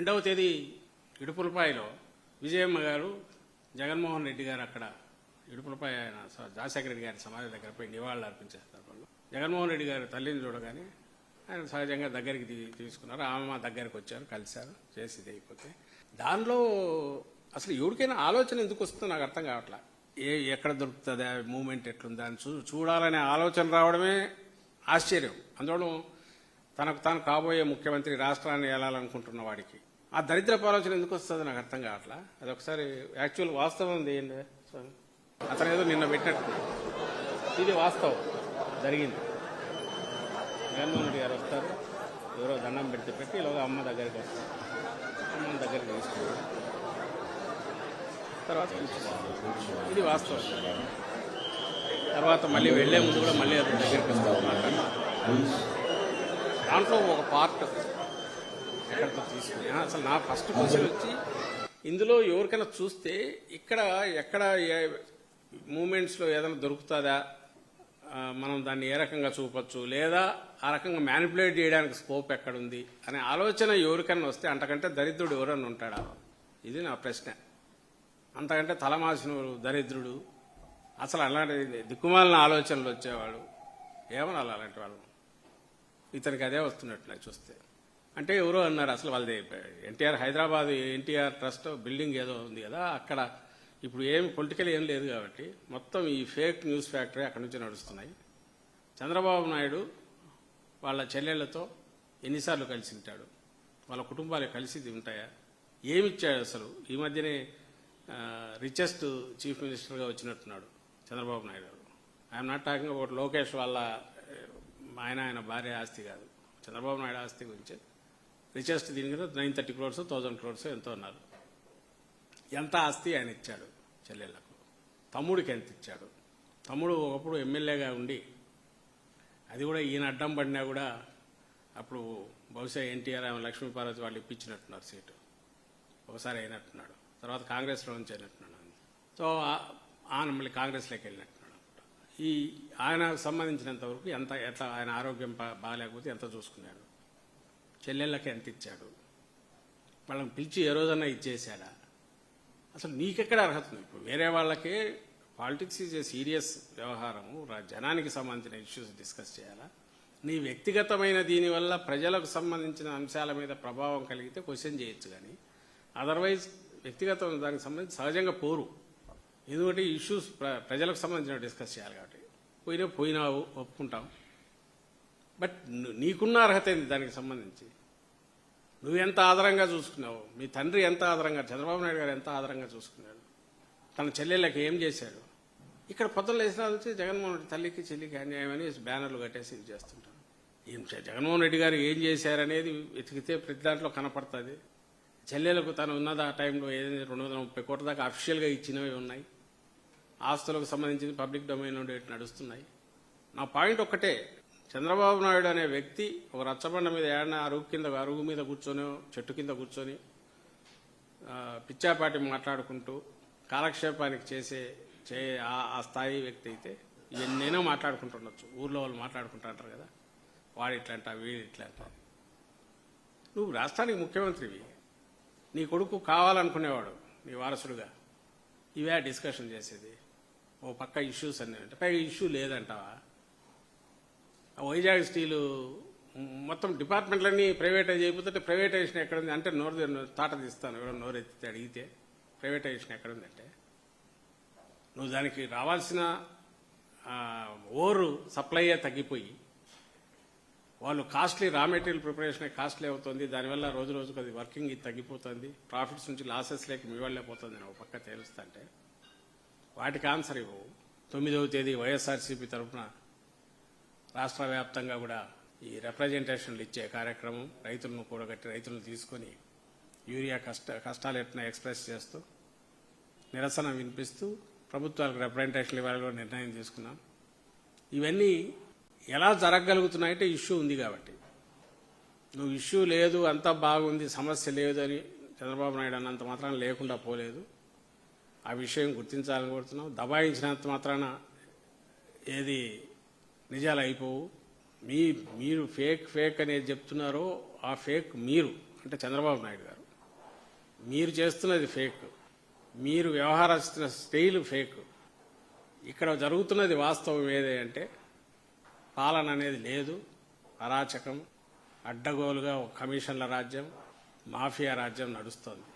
రెండవ తేదీ ఇడుపులపాయలో విజయమ్మ గారు జగన్మోహన్ రెడ్డి గారు అక్కడ ఇడుపులపాయ ఆయన స- రాజశేఖర రెడ్డి గారి సమాధి దగ్గర పోయి నివాళులు అర్పించే సందర్భంలో జగన్మోహన్ రెడ్డి గారు తల్లిని చూడగానే ఆయన సహజంగా దగ్గరికి తీసుకున్నారు. ఆమె మా దగ్గరికి వచ్చారు కలిశారు చేసి అయిపోతే. దానిలో అసలు ఎవరికైనా ఆలోచన ఎందుకు వస్తుందో నాకు అర్థం కావట్లా. ఏ ఎక్కడ దొరుకుతుంది ఆ మూమెంట్ ఎట్లుందా అని చూ చూడాలనే ఆలోచన రావడమే ఆశ్చర్యం. అందువల్ల తనకు తాను కాబోయే ముఖ్యమంత్రి రాష్ట్రాన్ని వెళ్ళాలనుకుంటున్న వాడికి ఆ దరిద్రపు ఆలోచన ఎందుకు వస్తుంది నాకు అర్థం కావట్లా? అది ఒకసారి యాక్చువల్ వాస్తవం ఉంది ఏంటి? అతను ఏదో నిన్న పెట్టినట్టు. ఇది వాస్తవం. జరిగింది. జగన్మోహన్ రెడ్డి గారు వస్తారు. ఎవరో దండం పెడితే పెట్టి ఇలాగా అమ్మ దగ్గరికి వస్తారు. అమ్మ దగ్గరికి తీసుకుంటారు. తర్వాత ఇది వాస్తవం. తర్వాత మళ్ళీ వెళ్ళే ముందు కూడా మళ్ళీ అతని దగ్గరికి వస్తారు. మాట్లాడి దాంట్లో ఒక పార్ట్ ఎక్కడితో తీసుకుని అసలు నా ఫస్ట్ క్వశ్చన్ వచ్చి ఇందులో ఎవరికైనా చూస్తే ఇక్కడ ఎక్కడ మూమెంట్స్లో ఏదైనా దొరుకుతుందా? మనం దాన్ని ఏ రకంగా చూపొచ్చు? లేదా ఆ రకంగా మ్యానిపులేట్ చేయడానికి స్కోప్ ఎక్కడుంది? అనే ఆలోచన ఎవరికైనా వస్తే అంతకంటే దరిద్రుడు ఎవరన్నా ఉంటాడా? ఇది నా ప్రశ్న. అంతకంటే తలమాసిన దరిద్రుడు? అసలు అలాంటి దిక్కుమాలిన ఆలోచనలు వచ్చేవాడు ఏమనాలి అలాంటి వాళ్ళు? ఇతనికి అదే వస్తున్నట్టు నాకు చూస్తే. అంటే ఎవరో అన్నారు అసలు వాళ్ళది ఎన్టీఆర్ హైదరాబాద్ ఎన్టీఆర్ ట్రస్ట్ బిల్డింగ్ ఏదో ఉంది కదా అక్కడ ఇప్పుడు ఏం పొలిటికల్ ఏం లేదు కాబట్టి మొత్తం ఈ ఫేక్ న్యూస్ ఫ్యాక్టరీ అక్కడి నుంచి నడుస్తున్నాయి. చంద్రబాబు నాయుడు వాళ్ళ చెల్లెళ్ళతో ఎన్నిసార్లు కలిసి ఉంటాడు? వాళ్ళ కుటుంబాలు కలిసి ఉంటాయా? ఏమిచ్చాడు అసలు? ఈ మధ్యనే రిచెస్ట్ చీఫ్ మినిస్టర్గా వచ్చినట్టున్నాడు Chandrababu Naidu garu. I'm not talking about Lokesh వాళ్ళ ఆయన ఆయన భార్య ఆస్తి కాదు. చంద్రబాబు నాయుడు ఆస్తి గురించి రిచెస్ట్ దీని కదా nine thirty crores thousand crores ఎంతో ఉన్నారు ఎంత ఆస్తి ఆయన ఇచ్చాడు చెల్లెళ్ళకు? తమ్ముడికి ఎంత ఇచ్చాడు? తమ్ముడు ఒకప్పుడు ఎమ్మెల్యేగా ఉండి అది కూడా ఈయన అడ్డం పడినా కూడా అప్పుడు బహుశా ఎన్టీఆర్ ఆమె లక్ష్మీపార్వతి వాళ్ళు ఇప్పించినట్టున్నారు సీటు. ఒకసారి అయినట్టున్నాడు. తర్వాత కాంగ్రెస్లో నుంచి అయినట్టున్నాడు సో ఆయన మళ్ళీ కాంగ్రెస్లోకి వెళ్ళినట్టున్నాడు అనమాట ఈ ఆయనకు సంబంధించినంత వరకు ఎంత ఎట్లా ఆయన ఆరోగ్యం బాగాలేకపోతే ఎంత చూసుకున్నాడు? చెల్లెళ్ళకి ఎంత ఇచ్చాడు? వాళ్ళని పిలిచి ఏ రోజన్నా ఇచ్చేసాడా అసలు నీకెక్కడ అర్హత ఉంది? ఇప్పుడు వేరే వాళ్ళకే పాలిటిక్స్ ఈజ్ ఏ సీరియస్ వ్యవహారము. జనానికి సంబంధించిన ఇష్యూస్ డిస్కస్ చేయాలా? నీ వ్యక్తిగతమైన దీనివల్ల ప్రజలకు సంబంధించిన అంశాల మీద ప్రభావం కలిగితే క్వశ్చన్ చేయొచ్చు కానీ అదర్వైజ్ వ్యక్తిగతం దానికి సంబంధించి సహజంగా పోరు. ఎందుకంటే ఇష్యూస్ ప్ర- ప్రజలకు సంబంధించిన డిస్కస్ చేయాలి కాబట్టి. పోయినా పోయినావు ఒప్పుకుంటాం. బట్ నీకున్న అర్హత ఏంది దానికి సంబంధించి? నువ్వు ఎంత ఆదరంగా చూసుకున్నావు? మీ తండ్రి ఎంత ఆదరంగా చంద్రబాబు నాయుడు గారు ఎంత ఆదరంగా చూసుకున్నాడు? తన చెల్లెళ్ళకి ఏం చేశాడు? ఇక్కడ పొద్దున లేచిన వచ్చి జగన్మోహన్ రెడ్డి తల్లికి చెల్లికి అన్యాయం అని బ్యానర్లు కట్టేసి ఇది చేస్తుంటాను ఏం జగన్మోహన్ రెడ్డి గారు ఏం చేశారనేది వెతికితే ప్రతి దాంట్లో కనపడుతుంది. చెల్లెలకు తను ఉన్నది ఆ టైంలో ఏదైనా రెండు వందల ముప్పై కోట్ల దాకా అఫీషియల్గా ఇచ్చినవి ఉన్నాయి. ఆస్తులకు సంబంధించిన పబ్లిక్ డొమైన్ నుండి నడుస్తున్నాయి. నా పాయింట్ ఒక్కటే చంద్రబాబు నాయుడు అనే వ్యక్తి ఒక రచ్చబండ మీద ఏడన అరుగు కింద అరుగు మీద కూర్చొని చెట్టు కింద కూర్చొని పిచ్చాపాటి మాట్లాడుకుంటూ కాలక్షేపానికి చేసే చే ఆ- ఆ స్థాయి వ్యక్తి అయితే ఎన్నైనా మాట్లాడుకుంటుండొచ్చు. ఊర్లో వాళ్ళు మాట్లాడుకుంటా అంటారు కదా వాడు ఇట్లంట వీడు ఇట్లంట. నువ్వు రాష్ట్రానికి ముఖ్యమంత్రివి. నీ కొడుకు కావాలనుకునేవాడు నీ వారసుడుగా. ఇవే డిస్కషన్ చేసేది. ఓ పక్క ఇష్యూస్ అన్నీ అంటే పైగా ఇష్యూ లేదంటావా? వైజాగ్ స్టీలు మొత్తం డిపార్ట్మెంట్లన్నీ ప్రైవేటైజ్ అయిపోతుంటే ప్రైవేటైజేషన్ ఎక్కడుంది? అంటే నోరు తాట తీస్తాను. ఎవరో నోరెత్తితే అడిగితే ప్రైవేటైజేషన్ ఎక్కడుందంటే నువ్వు దానికి రావాల్సిన ఓరు సప్లైయే తగ్గిపోయి వాళ్ళు costly raw material preparation costly అవుతుంది. దానివల్ల రోజు రోజుకు అది వర్కింగ్ ఇది తగ్గిపోతుంది. ప్రాఫిట్స్ నుంచి లాసెస్ లేక మీ వాళ్ళే పోతుంది అని ఒక పక్క తెలుస్తుంటే వాటికి ఆన్సర్ ఇవ్వవు. తొమ్మిదవ తేదీ వైఎస్ఆర్సీపీ తరఫున రాష్ట్ర వ్యాప్తంగా కూడా ఈ రిప్రజెంటేషన్లు ఇచ్చే కార్యక్రమం రైతులను కూడగట్టి రైతులను తీసుకొని యూరియా కష్ట కష్టాలు ఎట్లా ఎక్స్ప్రెస్ చేస్తూ నిరసన వినిపిస్తూ ప్రభుత్వాలకు రిప్రజెంటేషన్లు ఇవ్వాలని కూడా నిర్ణయం తీసుకున్నాం. ఇవన్నీ ఎలా జరగగలుగుతున్నాయంటే ఇష్యూ ఉంది కాబట్టి. నువ్వు ఇష్యూ లేదు అంతా బాగుంది సమస్య లేదు అని చంద్రబాబు నాయుడు అన్నంత మాత్రాన లేకుండా పోలేదు. ఆ విషయం గుర్తించాలని కోరుతున్నాం. దబాయించినంత మాత్రాన ఏది నిజాలు అయిపోవు. మీ మీరు ఫేక్ ఫేక్ అనేది చెప్తున్నారో ఆ ఫేక్ మీరు అంటే చంద్రబాబు నాయుడు గారు. మీరు చేస్తున్నది ఫేక్. మీరు వ్యవహరిస్తున్న స్టైల్ ఫేక్. ఇక్కడ జరుగుతున్నది వాస్తవం ఏది అంటే పాలన అనేది లేదు అరాచకం అడ్డగోలుగా ఒక కమిషన్ల రాజ్యం మాఫియా రాజ్యం నడుస్తుంది.